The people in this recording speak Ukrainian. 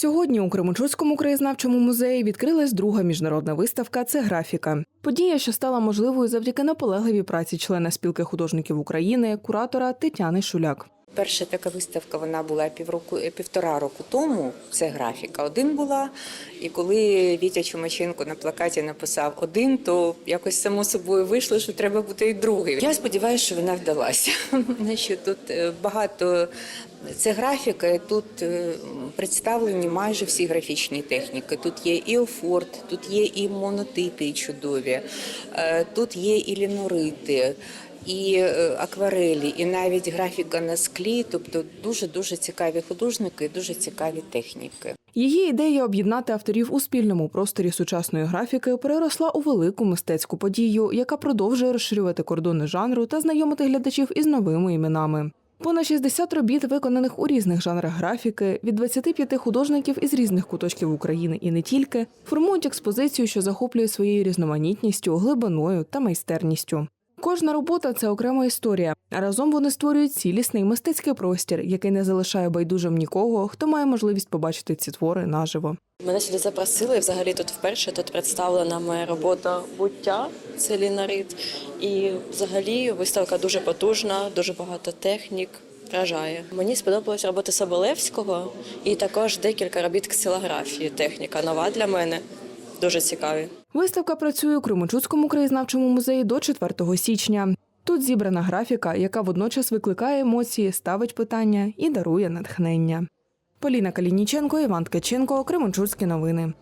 Сьогодні у Кременчуцькому краєзнавчому музеї відкрилась друга міжнародна виставка Це графіка. Подія, що стала можливою завдяки наполегливій праці члена спілки художників України, куратора Тетяни Шуляк. Перша така виставка вона була півроку е, півтора року тому. Це графіка один була. І коли Вітя Чумаченко на плакаті написав один, то якось само собою вийшло, що треба бути і другий. Я сподіваюся, що вона вдалася. Значить, тут е, багато це графіка, і тут е, представлені майже всі графічні техніки. Тут є і офорт, тут є і монотипи чудові, тут є і лінорити і е, акварелі, і навіть графіка на склі. Тобто дуже дуже цікаві художники, дуже цікаві техніки. Її ідея об'єднати авторів у спільному просторі сучасної графіки переросла у велику мистецьку подію, яка продовжує розширювати кордони жанру та знайомити глядачів із новими іменами. Понад 60 робіт, виконаних у різних жанрах графіки, від 25 художників із різних куточків України і не тільки, формують експозицію, що захоплює своєю різноманітністю, глибиною та майстерністю. Кожна робота це окрема історія. Разом вони створюють цілісний мистецький простір, який не залишає байдужим нікого, хто має можливість побачити ці твори наживо. Мене сюди запросили. Взагалі тут вперше тут представлена моя робота буття. Це лінарит. І взагалі виставка дуже потужна, дуже багато технік. Вражає. Мені сподобалась робота Соболевського і також декілька робіт ксилографії. Техніка нова для мене. Дуже цікаві. Виставка працює у Кримочуцькому краєзнавчому музеї до 4 січня. Тут зібрана графіка, яка водночас викликає емоції, ставить питання і дарує натхнення. Поліна Калініченко, Іван Ткаченко, Кременчуцькі новини.